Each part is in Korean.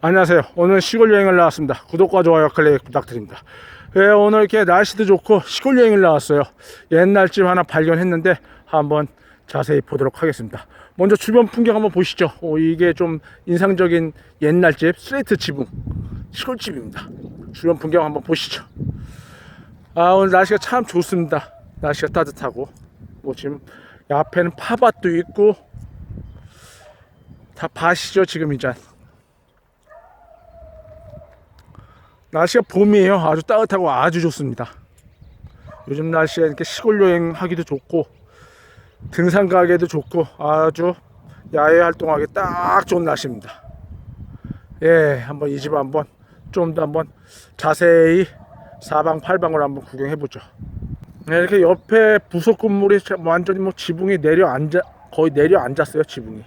안녕하세요. 오늘 시골 여행을 나왔습니다. 구독과 좋아요 클릭 부탁드립니다. 예, 오늘 이렇게 날씨도 좋고 시골 여행을 나왔어요. 옛날 집 하나 발견했는데 한번 자세히 보도록 하겠습니다. 먼저 주변 풍경 한번 보시죠. 오, 이게 좀 인상적인 옛날 집 스레이트 지붕 시골집입니다. 주변 풍경 한번 보시죠. 아 오늘 날씨가 참 좋습니다. 날씨가 따뜻하고 뭐 지금 앞에는 파밭도 있고 다 밭이죠 지금 이제 날씨가 봄이에요. 아주 따뜻하고 아주 좋습니다. 요즘 날씨에 이렇게 시골 여행 하기도 좋고 등산 가기에도 좋고 아주 야외 활동하기 딱 좋은 날씨입니다. 예, 한번 이 집 한번 좀 더 한번 자세히 사방팔방으로 한번 구경해 보죠. 네, 이렇게 옆에 부속 건물이 참 완전히 뭐 지붕이 내려 앉아 거의 내려 앉았어요 지붕이.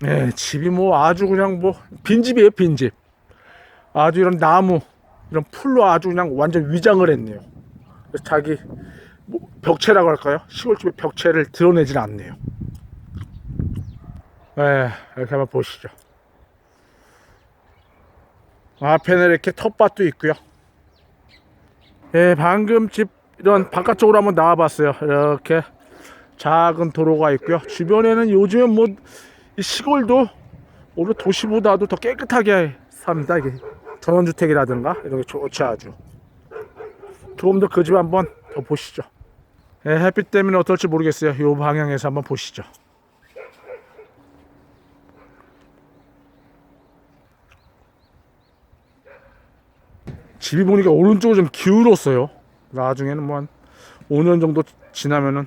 네, 집이 뭐 아주 그냥 뭐 빈집이에요 빈집. 아주 이런 나무 이런 풀로 아주 그냥 완전 위장을 했네요. 그래서 자기 뭐 벽체라고 할까요? 시골집의 벽체를 드러내질 않네요. 네, 이렇게 한번 보시죠. 앞에는 이렇게 텃밭도 있고요. 예, 방금 집 이런 바깥쪽으로 한번 나와봤어요. 이렇게 작은 도로가 있고요. 주변에는 요즘은 뭐이 시골도 오히려 도시보다도 더 깨끗하게 삽니다. 이게 전원주택이라든가 이런 게 좋지 아주. 조금 더 그 집 한번 더 보시죠. 예, 햇빛 때문에 어떨지 모르겠어요. 이 방향에서 한번 보시죠. 집이 보니까 오른쪽으로 좀 기울었어요. 나중에는 뭐 한 5년 정도 지나면은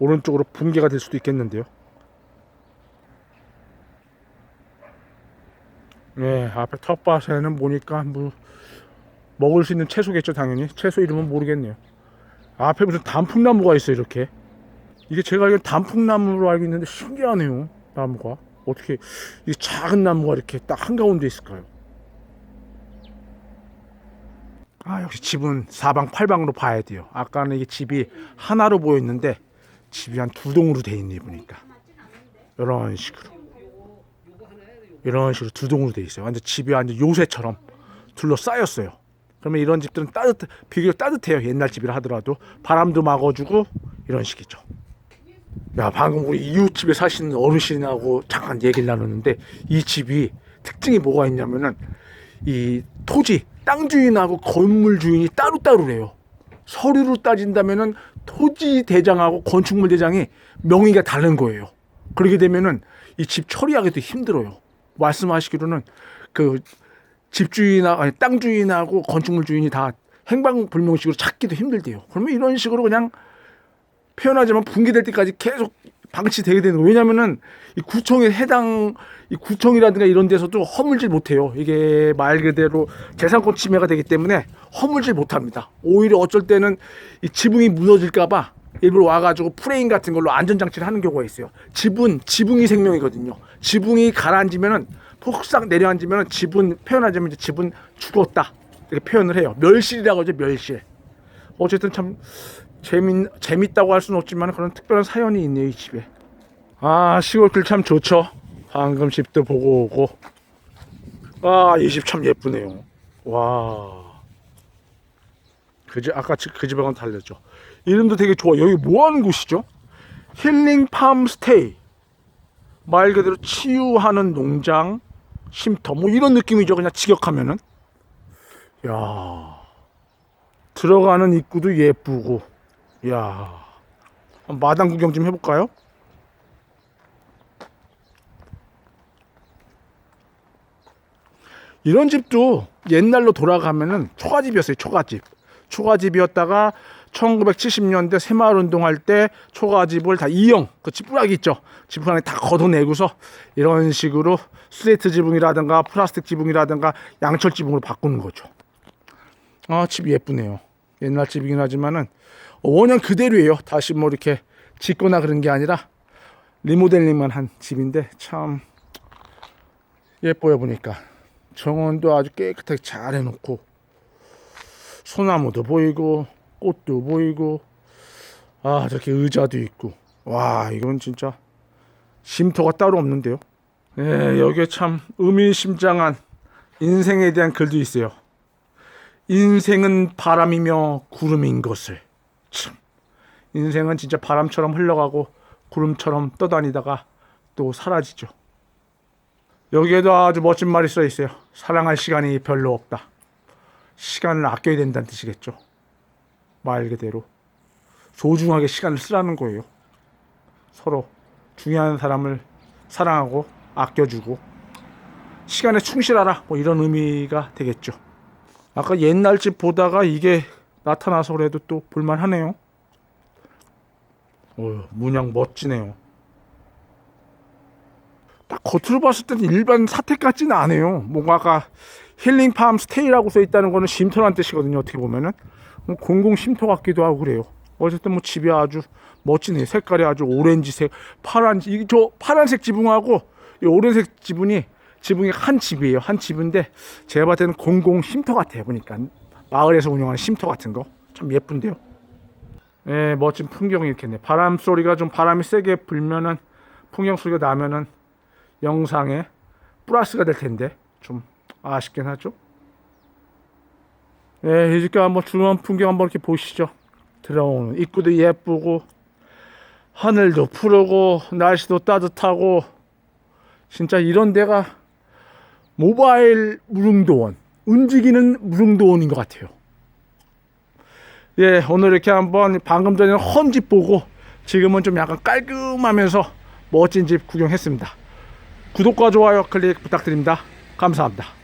오른쪽으로 붕괴가 될 수도 있겠는데요. 네, 앞에 텃밭에는 보니까 뭐 먹을 수 있는 채소겠죠, 당연히. 채소 이름은 모르겠네요. 앞에 무슨 단풍나무가 있어요, 이렇게. 이게 제가 알기로 단풍나무로 알고 있는데 신기하네요, 나무가. 어떻게 이 작은 나무가 이렇게 딱 한가운데 있을까요? 아 역시 집은 사방팔방으로 봐야 돼요. 아까는 이게 집이 하나로 보였는데 집이 한 두 동으로 돼 있네 보니까 이런 식으로 이런 식으로 두 동으로 돼 있어요. 완전 집이 완전 요새처럼 둘러싸였어요. 그러면 이런 집들은 따뜻 비교적 따뜻해요. 옛날 집이라 하더라도 바람도 막아주고 이런 식이죠. 야 방금 우리 이웃집에 사시는 어르신하고 잠깐 얘기를 나눴는데 이 집이 특징이 뭐가 있냐면은 이 토지 땅 주인하고 건물 주인이 따로따로래요. 서류로 따진다면은 토지 대장하고 건축물 대장이 명의가 다른 거예요. 그렇게 되면은 이 집 처리하기도 힘들어요. 말씀하시기로는 그 집주인하 아니 땅 주인하고 건축물 주인이 다 행방불명식으로 찾기도 힘들대요. 그러면 이런 식으로 그냥 표현하자면 붕괴될 때까지 계속 방치되게 되는 거예요. 왜냐면은 이 구청에 해당 이 구청이라든가 이런 데서도 허물질 못해요. 이게 말 그대로 재산권 침해가 되기 때문에 허물질 못합니다. 오히려 어쩔 때는 이 지붕이 무너질까봐 일부러 와가지고 프레임 같은 걸로 안전장치를 하는 경우가 있어요. 지붕 지붕이 생명이거든요. 지붕이 가라앉으면은 폭삭 내려앉으면은 지붕 표현하자면 이제 지붕 죽었다 이렇게 표현을 해요. 멸실이라고 하죠. 멸실. 어쨌든 참 재밌 재밌다고 할 수는 없지만 그런 특별한 사연이 있네요 이 집에. 아 시골길 참 좋죠. 방금 집도 보고 오고. 아 이 집 참 예쁘네요. 와. 그집 아까 집- 그 집하고는 달렸죠. 이름도 되게 좋아. 여기 뭐 하는 곳이죠? 힐링 팜 스테이. 말 그대로 치유하는 농장 쉼터 뭐 이런 느낌이죠. 그냥 직역하면은. 야. 들어가는 입구도 예쁘고. 야. 마당 구경 좀 해 볼까요? 이런 집도 옛날로 돌아가면은 초가집이었어요. 초가집. 초가집이었다가 1970년대 새마을 운동할 때 초가집을 다 이형 그 지푸라기 있죠. 지푸라기 다 걷어내고서 이런 식으로 스레이트 지붕이라든가 플라스틱 지붕이라든가 양철 지붕으로 바꾸는 거죠. 아, 집 예쁘네요. 옛날 집이긴 하지만은 원형 그대로예요. 다시 뭐 이렇게 짓거나 그런 게 아니라 리모델링만 한 집인데 참 예뻐요 보니까 정원도 아주 깨끗하게 잘 해놓고 소나무도 보이고 꽃도 보이고 아 저렇게 의자도 있고 와 이건 진짜 쉼터가 따로 없는데요 예, 여기에 참 의미심장한 인생에 대한 글도 있어요. 인생은 바람이며 구름인 것을. 참. 인생은 진짜 바람처럼 흘러가고 구름처럼 떠다니다가 또 사라지죠. 여기에도 아주 멋진 말이 써 있어요. 사랑할 시간이 별로 없다. 시간을 아껴야 된다는 뜻이겠죠. 말 그대로. 소중하게 시간을 쓰라는 거예요. 서로 중요한 사람을 사랑하고 아껴주고 시간에 충실하라 뭐 이런 의미가 되겠죠. 아까 옛날 집 보다가 이게 나타나서 그래도 또 볼만하네요. 어, 문양 멋지네요. 딱 겉으로 봤을 때는 일반 사택 같지는 않아요. 뭔가 아까 힐링팜 스테이라고 써 있다는 거는 쉼터란 뜻이거든요. 어떻게 보면은 뭐 공공 쉼터 같기도 하고 그래요. 어쨌든 뭐 집이 아주 멋지네요. 색깔이 아주 오렌지색, 파란 이저 파란색 지붕하고 이 오렌색 지붕이 지붕이 한 집이에요. 한 집인데 제가 봤을 때는 공공 쉼터 같아요. 보니까 마을에서 운영하는 쉼터 같은 거 참 예쁜데요. 예, 멋진 풍경이 이렇게 있네. 바람 소리가 좀 바람이 세게 불면은 풍경 소리가 나면은 영상에 플러스가 될 텐데 좀 아쉽긴 하죠. 예, 이렇게 한번 중요한 풍경 한번 이렇게 보시죠. 들어오는 입구도 예쁘고 하늘도 푸르고 날씨도 따뜻하고 진짜 이런 데가 모바일 무릉도원 움직이는 무릉도원인 것 같아요. 예, 오늘 이렇게 한번 방금 전에 헌집 보고 지금은 좀 약간 깔끔하면서 멋진 집 구경했습니다. 구독과 좋아요 클릭 부탁드립니다. 감사합니다.